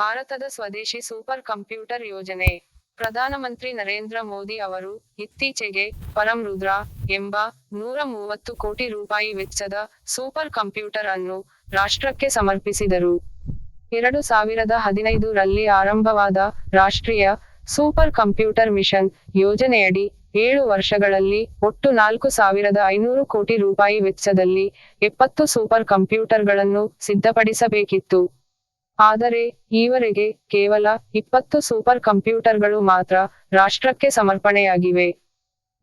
ಭಾರತದ ಸ್ವದೇಶಿ super computer ಯೋಜನೆ. ಪ್ರಧಾನಮಂತ್ರಿ ನರೇಂದ್ರ ಮೋದಿ ಅವರು ಇತ್ತೀಚೆಗೆ ಪರಂ ರುದ್ರ ಎಂಬ ನೂರ ಮೂವತ್ತು ಕೋಟಿ ರೂಪಾಯಿ ವೆಚ್ಚದ ಸೂಪರ್ ಕಂಪ್ಯೂಟರ್ ಅನ್ನು ರಾಷ್ಟ್ರಕ್ಕೆ ಸಮರ್ಪಿಸಿದರು. ಎರಡು ಸಾವಿರದ ಹದಿನೈದು ರಲ್ಲಿ ಆರಂಭವಾದ ರಾಷ್ಟ್ರೀಯ ಸೂಪರ್ ಕಂಪ್ಯೂಟರ್ ಮಿಷನ್ ಯೋಜನೆಯಡಿ ಏಳು ವರ್ಷಗಳಲ್ಲಿ ಒಟ್ಟು ನಾಲ್ಕು ಸಾವಿರದ ಐನೂರು ಕೋಟಿ ರೂಪಾಯಿ ವೆಚ್ಚದಲ್ಲಿ ಎಪ್ಪತ್ತು ಸೂಪರ್ ಕಂಪ್ಯೂಟರ್ಗಳನ್ನು ಸಿದ್ಧಪಡಿಸಬೇಕಿತ್ತು. ಆದರೆ, ಈವರೆಗೆ ಕೇವಲ ಇಪ್ಪತ್ತು ಸೂಪರ್ ಕಂಪ್ಯೂಟರ್ಗಳು ಮಾತ್ರ ರಾಷ್ಟ್ರಕ್ಕೆ ಸಮರ್ಪಣೆಯಾಗಿವೆ.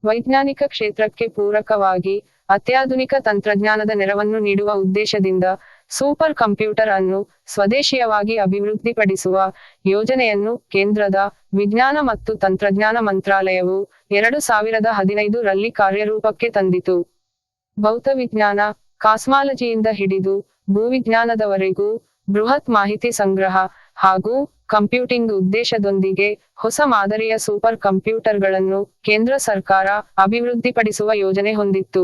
ವೈಜ್ಞಾನಿಕ ಕ್ಷೇತ್ರಕ್ಕೆ ಪೂರಕವಾಗಿ ಅತ್ಯಾಧುನಿಕ ತಂತ್ರಜ್ಞಾನದ ನೆರವನ್ನು ನೀಡುವ ಉದ್ದೇಶದಿಂದ ಸೂಪರ್ ಕಂಪ್ಯೂಟರ್ ಅನ್ನು ಸ್ವದೇಶೀಯವಾಗಿ ಅಭಿವೃದ್ಧಿಪಡಿಸುವ ಯೋಜನೆಯನ್ನು ಕೇಂದ್ರದ ವಿಜ್ಞಾನ ಮತ್ತು ತಂತ್ರಜ್ಞಾನ ಮಂತ್ರಾಲಯವು ಎರಡು ಸಾವಿರದ ಹದಿನೈದು ರಲ್ಲಿ ಕಾರ್ಯರೂಪಕ್ಕೆ ತಂದಿತು. ಭೌತವಿಜ್ಞಾನ, ಕಾಸ್ಮಾಲಜಿಯಿಂದ ಹಿಡಿದು ಭೂವಿಜ್ಞಾನದವರೆಗೂ ಬೃಹತ್ ಮಾಹಿತಿ ಸಂಗ್ರಹ ಹಾಗೂ ಕಂಪ್ಯೂಟಿಂಗ್ ಉದ್ದೇಶದೊಂದಿಗೆ ಹೊಸ ಮಾದರಿಯ ಸೂಪರ್ ಕಂಪ್ಯೂಟರ್ಗಳನ್ನು ಕೇಂದ್ರ ಸರ್ಕಾರ ಅಭಿವೃದ್ಧಿಪಡಿಸುವ ಯೋಜನೆ ಹೊಂದಿತ್ತು.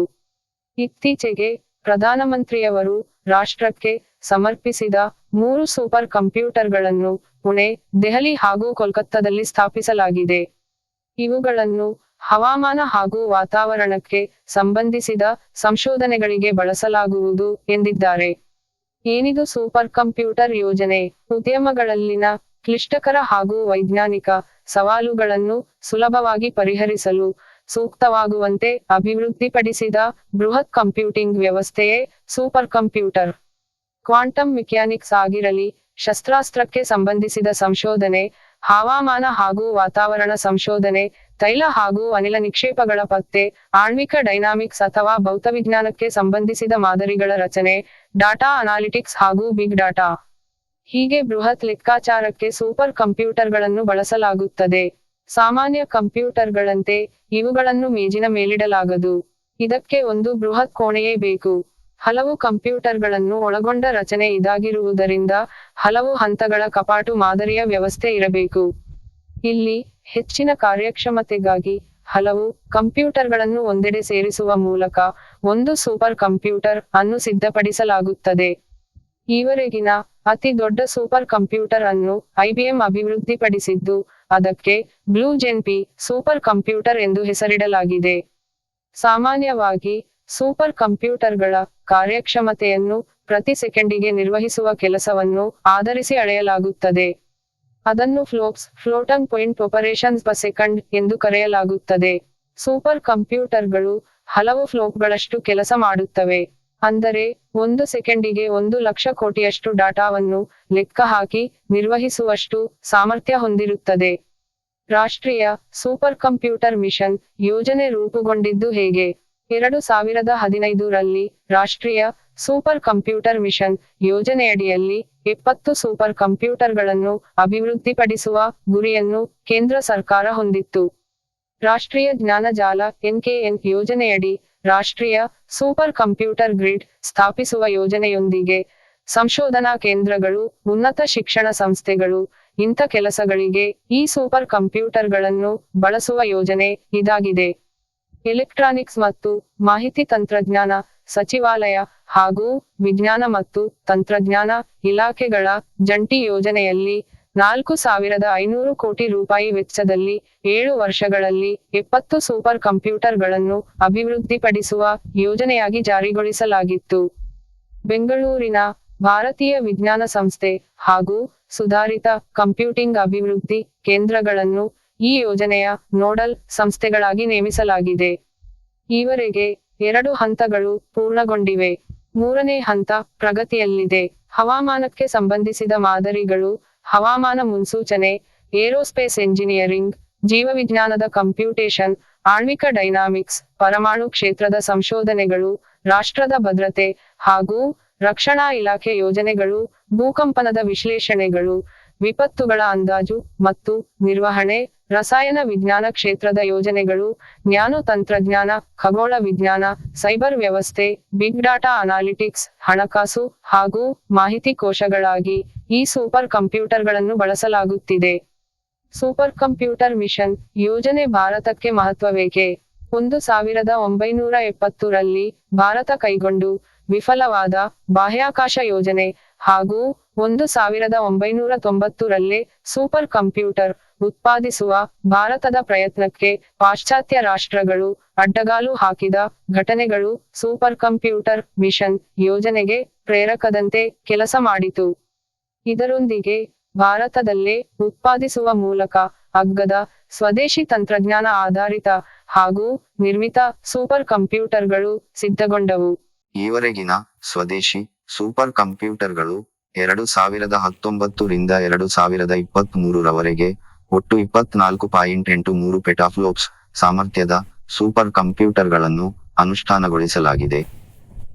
ಇತ್ತೀಚೆಗೆ ಪ್ರಧಾನಮಂತ್ರಿಯವರು ರಾಷ್ಟ್ರಕ್ಕೆ ಸಮರ್ಪಿಸಿದ ಮೂರು ಸೂಪರ್ ಕಂಪ್ಯೂಟರ್ಗಳನ್ನು ಪುಣೆ, ದೆಹಲಿ ಹಾಗೂ ಕೋಲ್ಕತ್ತಾದಲ್ಲಿ ಸ್ಥಾಪಿಸಲಾಗಿದೆ. ಇವುಗಳನ್ನು ಹವಾಮಾನ ಹಾಗೂ ವಾತಾವರಣಕ್ಕೆ ಸಂಬಂಧಿಸಿದ ಸಂಶೋಧನೆಗಳಿಗೆ ಬಳಸಲಾಗುವುದು ಎಂದಿದ್ದಾರೆ. ಏನಿದು ಸೂಪರ್ ಕಂಪ್ಯೂಟರ್ ಯೋಜನೆ? ಉದ್ಯಮಗಳಲ್ಲಿನ ಕ್ಲಿಷ್ಟಕರ ಹಾಗೂ ವೈಜ್ಞಾನಿಕ ಸವಾಲುಗಳನ್ನು ಸುಲಭವಾಗಿ ಪರಿಹರಿಸಲು ಸೂಕ್ತವಾಗುವಂತೆ ಅಭಿವೃದ್ಧಿಪಡಿಸಿದ ಬೃಹತ್ ಕಂಪ್ಯೂಟಿಂಗ್ ವ್ಯವಸ್ಥೆಯೇ ಸೂಪರ್ ಕಂಪ್ಯೂಟರ್. ಕ್ವಾಂಟಮ್ ಮೆಕ್ಯಾನಿಕ್ಸ್ ಆಗಿರಲಿ, ಶಸ್ತ್ರಾಸ್ತ್ರಕ್ಕೆ ಸಂಬಂಧಿಸಿದ ಸಂಶೋಧನೆ ಹವಾಮಾನ ಹಾಗೂ ವಾತಾವರಣ ಸಂಶೋಧನೆ, ತೈಲ ಹಾಗೂ ಅನಿಲ ನಿಕ್ಷೇಪಗಳ ಪತ್ತೆ, ಆಣ್ವಿಕ ಡೈನಾಮಿಕ್ಸ್ ಅಥವಾ ಭೌತವಿಜ್ಞಾನಕ್ಕೆ ಸಂಬಂಧಿಸಿದ ಮಾದರಿಗಳ ರಚನೆ, ಡಾಟಾ ಅನಾಲಿಟಿಕ್ಸ್ ಹಾಗೂ ಬಿಗ್ ಡಾಟಾ. ಹೀಗೆ ಬೃಹತ್ ಲೆಕ್ಕಾಚಾರಕ್ಕೆ ಸೂಪರ್ ಕಂಪ್ಯೂಟರ್ಗಳನ್ನು ಬಳಸಲಾಗುತ್ತದೆ. ಸಾಮಾನ್ಯ ಕಂಪ್ಯೂಟರ್ಗಳಂತೆ ಇವುಗಳನ್ನು ಮೇಜಿನ ಮೇಲಿಡಲಾಗದು. ಇದಕ್ಕೆ ಒಂದು ಬೃಹತ್ ಕೋಣೆಯೇ ಬೇಕು. ಹಲವು ಕಂಪ್ಯೂಟರ್ಗಳನ್ನು ಒಳಗೊಂಡ ರಚನೆ ಇದಾಗಿರುವುದರಿಂದ ಹಲವು ಹಂತಗಳ ಕಪಾಟು ಮಾದರಿಯ ವ್ಯವಸ್ಥೆ ಇರಬೇಕು. ಇಲ್ಲಿ ಹೆಚ್ಚಿನ ಕಾರ್ಯಕ್ಷಮತೆಗಾಗಿ ಹಲವು ಕಂಪ್ಯೂಟರ್ಗಳನ್ನು ಒಂದೆಡೆ ಸೇರಿಸುವ ಮೂಲಕ ಒಂದು ಸೂಪರ್ ಕಂಪ್ಯೂಟರ್ ಅನ್ನು ಸಿದ್ಧಪಡಿಸಲಾಗುತ್ತದೆ. ಈವರೆಗಿನ ಅತಿ ದೊಡ್ಡ ಸೂಪರ್ ಕಂಪ್ಯೂಟರ್ ಅನ್ನು ಐಬಿಎಂ ಅಭಿವೃದ್ಧಿಪಡಿಸಿದ್ದು, ಅದಕ್ಕೆ ಬ್ಲೂ ಜೆನ್ಪಿ ಸೂಪರ್ ಕಂಪ್ಯೂಟರ್ ಎಂದು ಹೆಸರಿಡಲಾಗಿದೆ. ಸಾಮಾನ್ಯವಾಗಿ ಸೂಪರ್ ಕಂಪ್ಯೂಟರ್ಗಳ ಕಾರ್ಯಕ್ಷಮತೆಯನ್ನು ಪ್ರತಿ ಸೆಕೆಂಡಿಗೆ ನಿರ್ವಹಿಸುವ ಕೆಲಸವನ್ನು ಆಧರಿಸಿ ಅಳೆಯಲಾಗುತ್ತದೆ. ಅದನ್ನು FLOPS, floating point operations per second ಎಂದು ಕರೆಯಲಾಗುತ್ತದೆ. ಸೂಪರ್ ಕಂಪ್ಯೂಟರ್ಗಳು ಹಲವು ಫ್ಲೋಪ್ಗಳಷ್ಟು ಕೆಲಸ ಮಾಡುತ್ತವೆ. ಅಂದರೆ, ಒಂದು ಸೆಕೆಂಡಿಗೆ ಒಂದು ಲಕ್ಷ ಕೋಟಿಯಷ್ಟು ಡಾಟಾವನ್ನು ಲೆಕ್ಕ ಹಾಕಿ ನಿರ್ವಹಿಸುವಷ್ಟು ಸಾಮರ್ಥ್ಯ ಹೊಂದಿರುತ್ತದೆ. ರಾಷ್ಟ್ರೀಯ ಸೂಪರ್ ಕಂಪ್ಯೂಟರ್ ಮಿಷನ್ ಯೋಜನೆ ರೂಪುಗೊಂಡಿದ್ದು ಹೇಗೆ? ಎರಡು ಸಾವಿರದ ಹದಿನೈದು ರಲ್ಲಿ ರಾಷ್ಟ್ರೀಯ ಸೂಪರ್ ಕಂಪ್ಯೂಟರ್ ಮಿಷನ್ ಯೋಜನೆಯಡಿಯಲ್ಲಿ ಇಪ್ಪತ್ತು ಸೂಪರ್ ಕಂಪ್ಯೂಟರ್ಗಳನ್ನು ಅಭಿವೃದ್ಧಿಪಡಿಸುವ ಗುರಿಯನ್ನು ಕೇಂದ್ರ ಸರ್ಕಾರ ಹೊಂದಿತ್ತು. ರಾಷ್ಟ್ರೀಯ ಜ್ಞಾನಜಾಲ ಎನ್ಕೆಎನ್ ಯೋಜನೆಯಡಿ ರಾಷ್ಟ್ರೀಯ ಸೂಪರ್ ಕಂಪ್ಯೂಟರ್ ಗ್ರಿಡ್ ಸ್ಥಾಪಿಸುವ ಯೋಜನೆಯೊಂದಿಗೆ ಸಂಶೋಧನಾ ಕೇಂದ್ರಗಳು, ಉನ್ನತ ಶಿಕ್ಷಣ ಸಂಸ್ಥೆಗಳು, ಇಂಥ ಕೆಲಸಗಳಿಗೆ ಈ ಸೂಪರ್ ಕಂಪ್ಯೂಟರ್ಗಳನ್ನು ಬಳಸುವ ಯೋಜನೆ ಇದಾಗಿದೆ. ಎಲೆಕ್ಟ್ರಾನಿಕ್ಸ್ ಮತ್ತು ಮಾಹಿತಿ ತಂತ್ರಜ್ಞಾನ ಸಚಿವಾಲಯ ಹಾಗೂ ವಿಜ್ಞಾನ ಮತ್ತು ತಂತ್ರಜ್ಞಾನ ಇಲಾಖೆಗಳ ಜಂಟಿ ಯೋಜನೆಯಲ್ಲಿ ನಾಲ್ಕು ಸಾವಿರದ ಐನೂರು ಕೋಟಿ ರೂಪಾಯಿ ವೆಚ್ಚದಲ್ಲಿ ಏಳು ವರ್ಷಗಳಲ್ಲಿ ಎಪ್ಪತ್ತು ಸೂಪರ್ ಕಂಪ್ಯೂಟರ್ಗಳನ್ನು ಅಭಿವೃದ್ಧಿಪಡಿಸುವ ಯೋಜನೆಯಾಗಿ ಜಾರಿಗೊಳಿಸಲಾಗಿತ್ತು. ಬೆಂಗಳೂರಿನ ಭಾರತೀಯ ವಿಜ್ಞಾನ ಸಂಸ್ಥೆ ಹಾಗೂ ಸುಧಾರಿತ ಕಂಪ್ಯೂಟಿಂಗ್ ಅಭಿವೃದ್ಧಿ ಕೇಂದ್ರಗಳನ್ನು ಈ ಯೋಜನೆಯ ನೋಡಲ್ ಸಂಸ್ಥೆಗಳಾಗಿ ನೇಮಿಸಲಾಗಿದೆ. ಈವರೆಗೆ ಎರಡು ಹಂತಗಳು ಪೂರ್ಣಗೊಂಡಿವೆ. ಮೂರನೇ ಹಂತ ಪ್ರಗತಿಯಲ್ಲಿದೆ. ಹವಾಮಾನಕ್ಕೆ ಸಂಬಂಧಿಸಿದ ಮಾದರಿಗಳು, ಹವಾಮಾನ ಮುನ್ಸೂಚನೆ, ಏರೋಸ್ಪೇಸ್ ಎಂಜಿನಿಯರಿಂಗ್, ಜೀವವಿಜ್ಞಾನದ ಕಂಪ್ಯೂಟೇಷನ್, ಆಣ್ವಿಕ ಡೈನಾಮಿಕ್ಸ್, ಪರಮಾಣು ಕ್ಷೇತ್ರದ ಸಂಶೋಧನೆಗಳು, ರಾಷ್ಟ್ರದ ಭದ್ರತೆ ಹಾಗೂ ರಕ್ಷಣಾ ಇಲಾಖೆ ಯೋಜನೆಗಳು, ಭೂಕಂಪನದ ವಿಶ್ಲೇಷಣೆಗಳು, ವಿಪತ್ತುಗಳ ಅಂದಾಜು ಮತ್ತು ನಿರ್ವಹಣೆ ರಸಾಯನ ವಿಜ್ಞಾನ ಕ್ಷೇತ್ರದ ಯೋಜನೆಗಳು ನ್ಯಾನೋ ತಂತ್ರಜ್ಞಾನ, ಖಗೋಳ ವಿಜ್ಞಾನ, ಸೈಬರ್ ವ್ಯವಸ್ಥೆ, ಬಿಗ್ ಡಾಟಾ ಅನಾಲಿಟಿಕ್ಸ್, ಹಣಕಾಸು ಹಾಗೂ ಮಾಹಿತಿ ಕೋಶಗಳಾಗಿ ಈ ಸೂಪರ್ ಕಂಪ್ಯೂಟರ್ಗಳನ್ನು ಬಳಸಲಾಗುತ್ತಿದೆ. ಸೂಪರ್ ಕಂಪ್ಯೂಟರ್ ಮಿಷನ್ ಯೋಜನೆ ಭಾರತಕ್ಕೆ ಮಹತ್ವವೇಕೆ? ಒಂದು ಸಾವಿರದ ಒಂಬೈನೂರ ಎಪ್ಪತ್ತರಲ್ಲಿ ಭಾರತ ಕೈಗೊಂಡು ವಿಫಲವಾದ ಬಾಹ್ಯಾಕಾಶ ಯೋಜನೆ ಹಾಗೂ ಒಂದು ಸಾವಿರದ ಒಂಬೈನೂರ ತೊಂಬತ್ತರಲ್ಲೇ ಸೂಪರ್ ಕಂಪ್ಯೂಟರ್ ಉತ್ಪಾದಿಸುವ ಭಾರತದ ಪ್ರಯತ್ನಕ್ಕೆ ಪಾಶ್ಚಾತ್ಯ ರಾಷ್ಟ್ರಗಳು ಅಡ್ಡಗಾಲು ಹಾಕಿದ ಘಟನೆಗಳು ಸೂಪರ್ ಕಂಪ್ಯೂಟರ್ ಮಿಷನ್ ಯೋಜನೆಗೆ ಪ್ರೇರಕದಂತೆ ಕೆಲಸ ಮಾಡಿತು. ಇದರೊಂದಿಗೆ ಭಾರತದಲ್ಲೇ ಉತ್ಪಾದಿಸುವ ಮೂಲಕ ಅಗ್ಗದ ಸ್ವದೇಶಿ ತಂತ್ರಜ್ಞಾನ ಆಧಾರಿತ ಹಾಗೂ ನಿರ್ಮಿತ ಸೂಪರ್ ಕಂಪ್ಯೂಟರ್ಗಳು ಸಿದ್ಧಗೊಂಡವು. ಈವರೆಗಿನ ಸ್ವದೇಶಿ ಸೂಪರ್ ಕಂಪ್ಯೂಟರ್ಗಳು ಎರಡು ಸಾವಿರದ ಹತ್ತೊಂಬತ್ತು ರಿಂದ ಎರಡು ಸಾವಿರದ ಇಪ್ಪತ್ತ್ ಮೂರರವರೆಗೆ ಒಟ್ಟು ಇಪ್ಪತ್ನಾಲ್ಕು ಪಾಯಿಂಟ್ ಎಂಟು ಮೂರು ಪೆಟಾಫ್ಲೋಪ್ಸ್ ಸಾಮರ್ಥ್ಯದ ಸೂಪರ್ ಕಂಪ್ಯೂಟರ್ಗಳನ್ನು ಅನುಷ್ಠಾನಗೊಳಿಸಲಾಗಿದೆ.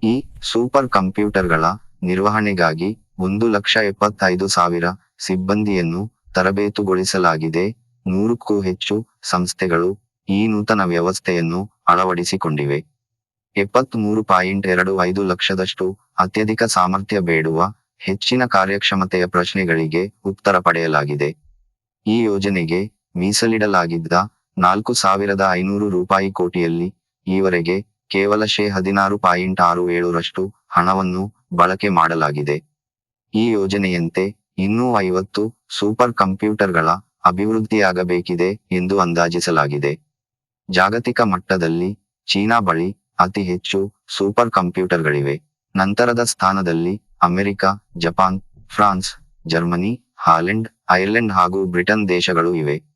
ಈ ಸೂಪರ್ ಕಂಪ್ಯೂಟರ್ಗಳ ನಿರ್ವಹಣೆಗಾಗಿ ಒಂದು ಲಕ್ಷ ಎಪ್ಪತ್ತೈದು ಸಾವಿರ ಸಿಬ್ಬಂದಿಯನ್ನು ತರಬೇತುಗೊಳಿಸಲಾಗಿದೆ. ನೂರಕ್ಕೂ ಹೆಚ್ಚು ಸಂಸ್ಥೆಗಳು ಈ ನೂತನ ವ್ಯವಸ್ಥೆಯನ್ನು ಅಳವಡಿಸಿಕೊಂಡಿವೆ. ಎಪ್ಪತ್ತ್ ಮೂರು ಪಾಯಿಂಟ್ ಎರಡು ಐದು ಲಕ್ಷದಷ್ಟು ಅತ್ಯಧಿಕ ಸಾಮರ್ಥ್ಯ ಬೇಡುವ ಹೆಚ್ಚಿನ ಕಾರ್ಯಕ್ಷಮತೆಯ ಪ್ರಶ್ನೆಗಳಿಗೆ ಉತ್ತರ ಪಡೆಯಲಾಗಿದೆ. ಈ ಯೋಜನೆಗೆ ಮೀಸಲಿಡಲಾಗಿದ್ದ ನಾಲ್ಕು ಸಾವಿರದ ಐನೂರು ರೂಪಾಯಿ ಕೋಟಿಯಲ್ಲಿ ಈವರೆಗೆ ಕೇವಲ ಶೇ ಹದಿನಾರು ಪಾಯಿಂಟ್ ಆರು ಏಳರಷ್ಟು ಹಣವನ್ನು ಬಳಕೆ ಮಾಡಲಾಗಿದೆ. ಈ ಯೋಜನೆಯಂತೆ ಇನ್ನೂ ಐವತ್ತು ಸೂಪರ್ ಕಂಪ್ಯೂಟರ್ಗಳ ಅಭಿವೃದ್ಧಿಯಾಗಬೇಕಿದೆ ಎಂದು ಅಂದಾಜಿಸಲಾಗಿದೆ. ಜಾಗತಿಕ ಮಟ್ಟದಲ್ಲಿ ಚೀನಾ ಬಳಿ ಅತಿ ಹೆಚ್ಚು ಸೂಪರ್ ಕಂಪ್ಯೂಟರ್ಗಳಿವೆ ನಂತರದ ಸ್ಥಾನದಲ್ಲಿ America, Japan, France, Germany, Holland, Ireland ಹಾಗೂ ಬ್ರಿಟನ್ ದೇಶಗಳು ಇವೆ.